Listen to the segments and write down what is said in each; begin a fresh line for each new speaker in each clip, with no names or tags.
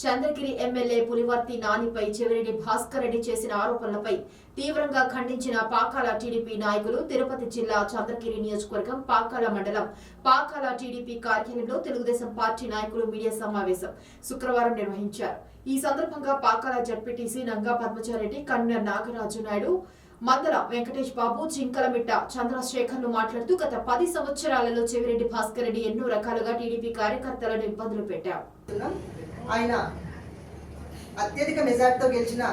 Chandragiri MLA Pulivarthi నానిపై చెవిరెడ్డి భాస్కర్ రెడ్డి చేసిన ఆరోపణలపై తీవ్రంగా ఖండించిన పాకాల టీడీపీ నాయకులు తిరుపతి జిల్లా చంద్రగిరి నియోజకవర్గం పాకాల మండలం. పాకాల టీడీపీ కార్యాలయంలో తెలుగుదేశం పార్టీ నాయకులు మీడియా సమావేశం శుక్రవారం నిర్వహించారు. ఈ సందర్భంగా పాకాల జడ్పీటీసీ నంగా పద్మచారెడ్డి కన్వీనర్ నాగరాజు నాయుడు మందల వెంకటేష్ బాబు జింకలమిట్ట చంద్రశేఖర్లు మాట్లాడుతూ గత పది సంవత్సరాలలో చెవిరెడ్డి భాస్కర్ రెడ్డి ఎన్నో రకాలుగా టీడీపీ కార్యకర్తలను ఇబ్బందులు పెట్టారు.
ఆయన అత్యధిక మెజార్టీతో గెలిచిన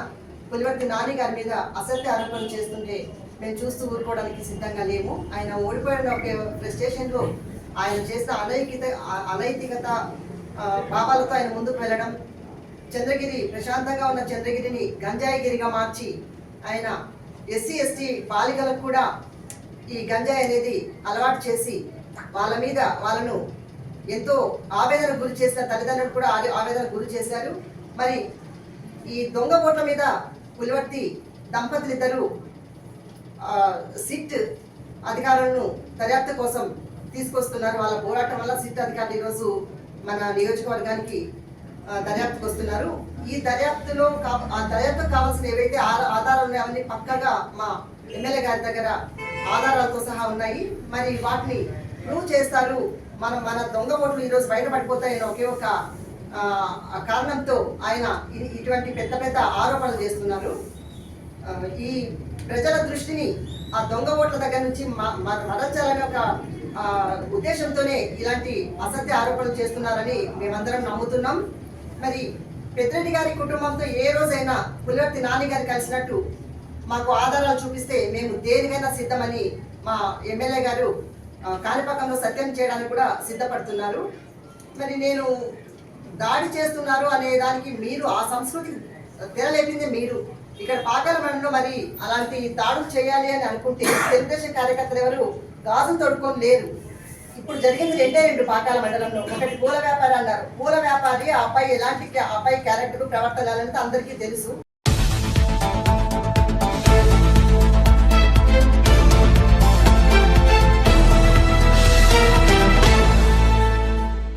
పులివర్తి నాని గారి మీద అసత్య ఆరోపణలు చేస్తుంటే మేము చూస్తూ ఊరుకోవడానికి సిద్ధంగా లేము. ఆయన ఓడిపోయిన ఒక ఫ్రస్ట్రేషన్లో ఆయన చేసిన అనైకిత అనైతికత భావాలతో ఆయన ముందుకు వెళ్ళడం చంద్రగిరి ప్రశాంతంగా ఉన్న చంద్రగిరిని గంజాయిగిరిగా మార్చి ఆయన ఎస్సీ ఎస్టీ బాలికలకు కూడా ఈ గంజాయి అనేది అలవాటు చేసి వాళ్ళ మీద వాళ్ళను ఎంతో ఆవేదన గురి చేసిన తల్లిదండ్రులు కూడా ఆవే- ఆవేదన గురి చేశారు. మరి ఈ దొంగ ఓట్ల మీద పులివర్తి దంపతులు ఇద్దరు సిట్ అధికారులను దర్యాప్తు కోసం తీసుకొస్తున్నారు. వాళ్ళ పోరాటం వల్ల సిట్ అధికారులు ఈరోజు మన నియోజకవర్గానికి దర్యాప్తుకు వస్తున్నారు. ఈ దర్యాప్తులో ఆ దర్యాప్తుకు కావాల్సిన ఏవైతే ఆ- ఆధారాలు ఉన్నాయో అవన్నీ పక్కగా మా ఎమ్మెల్యే గారి దగ్గర ఆధారాలతో సహా ఉన్నాయి. మరి వాటిని ప్రూవ్ చేస్తారు. మనం మన దొంగ ఓట్లు ఈరోజు బయటపడిపోతాయని ఒకే ఒక కారణంతో ఆయన ఇటువంటి పెద్ద పెద్ద ఆరోపణలు చేస్తున్నారు. ఈ ప్రజల దృష్టిని ఆ దొంగ ఓట్ల దగ్గర నుంచి మ- ఒక ఉద్దేశంతోనే ఇలాంటి అసత్య ఆరోపణలు చేస్తున్నారని మేమందరం నమ్ముతున్నాం. మరి పెద్దిరెడ్డి గారి కుటుంబంతో ఏ రోజైనా పులివర్తి నాని గారు కలిసినట్టు మాకు ఆధారాలు చూపిస్తే మేము దేనికైనా సిద్ధమని మా ఎమ్మెల్యే గారు ఆ, కాణిపాకంలో సత్యం చేయడానికి కూడా సిద్ధపడుతున్నారు. మరి నేను దాడి చేస్తున్నారు అనే దానికి మీరు ఆ సంస్కృతి తెరలేపింది మీరు. ఇక్కడ పాకాల మరి అలాంటి దాడులు చేయాలి అని అనుకుంటే తెలుగుదేశం కార్యకర్తలు ఎవరు గాజులు తొడుకొని లేరు. ఇప్పుడు జరిగింది రెండే రెండు పాకాల మండలంలో. ఒకటి పూల వ్యాపారాలు అన్నారు. పూల వ్యాపారి ఆ అబ్బాయి ఎలాంటి అబ్బాయి క్యారెక్టర్ ప్రవర్తన అందరికీ తెలుసు.